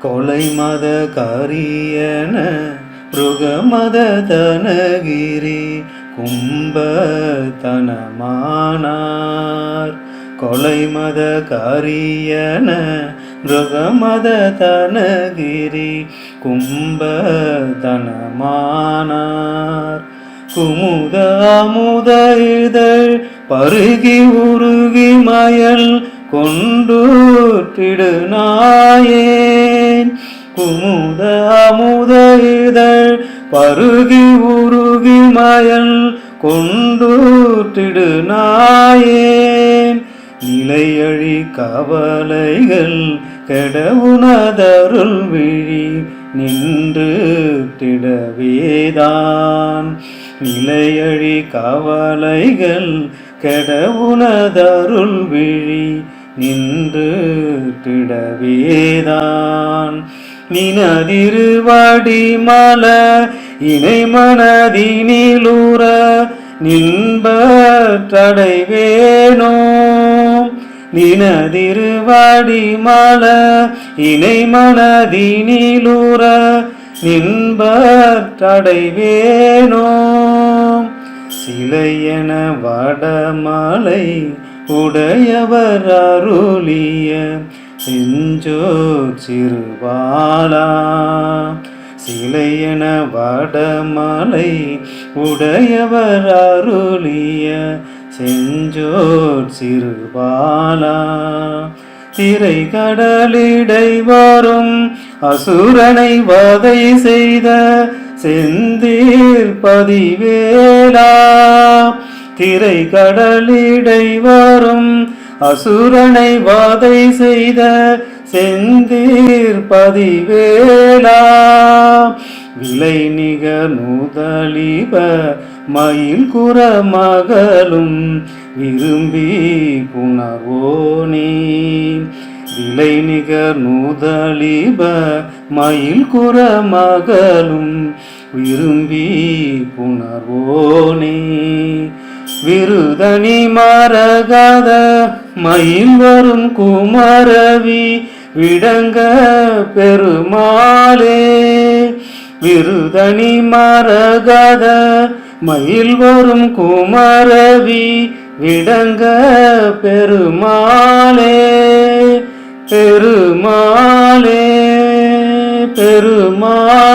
கொலை மத கரியன மிருகமத தனகிரி கும்பதனமானார் கொலை மத கரியன மிருகமத தனகிரி கும்பதனமானார் குமுத அமுத இதழ் பருகி உருகி மயல் கொண்டுற்றிடு நாயேன் குமுத அமுத இதழ் பருகி உருகி மயல் கொண்டுற்றிடு நாயேன் நிலையழி கவலைகள் கெடவுனதருள் விழி நின்று திடவேதான். நிலையழி கவலைகள் கெடவுனதருள் விழி நின்று திடவேதான். நினதிருவடி மல இணை மனதினிலுற நின்பற்றடைவேனோ. நினதிருவடி மல இணை மனதினிலுற நின்பற்றடைவேனோ. சிலையன வடமலை உடையவர் அருளிய செஞ்சோ சிறுவாளா. சிலையன வடமலை உடையவர் அருளிய செஞ்சோர் சிறுபாலா திரை கடலிடை வரும் அசுரனை வதை செய்த செந்தீர் பதிவேலா. திரை கடலிடை வரும். அசுரனை வாதை செய்த செந்தீர் பதிவேலா. விலை நிகர் நூதலிப மயில் குற மகளும் விரும்பி புணர்வோனே. விலை நிகர் நூதலிப மயில் குற மகளும் விரும்பி புணர்வோனே. விருதனி மாறகாத மயில் வரும் குமரவி விடங்க பெருமாளே. விருதனி மாறகாத மயில் வரும் குமரவி விடங்க பெருமாளே. பெருமாளே பெருமாள்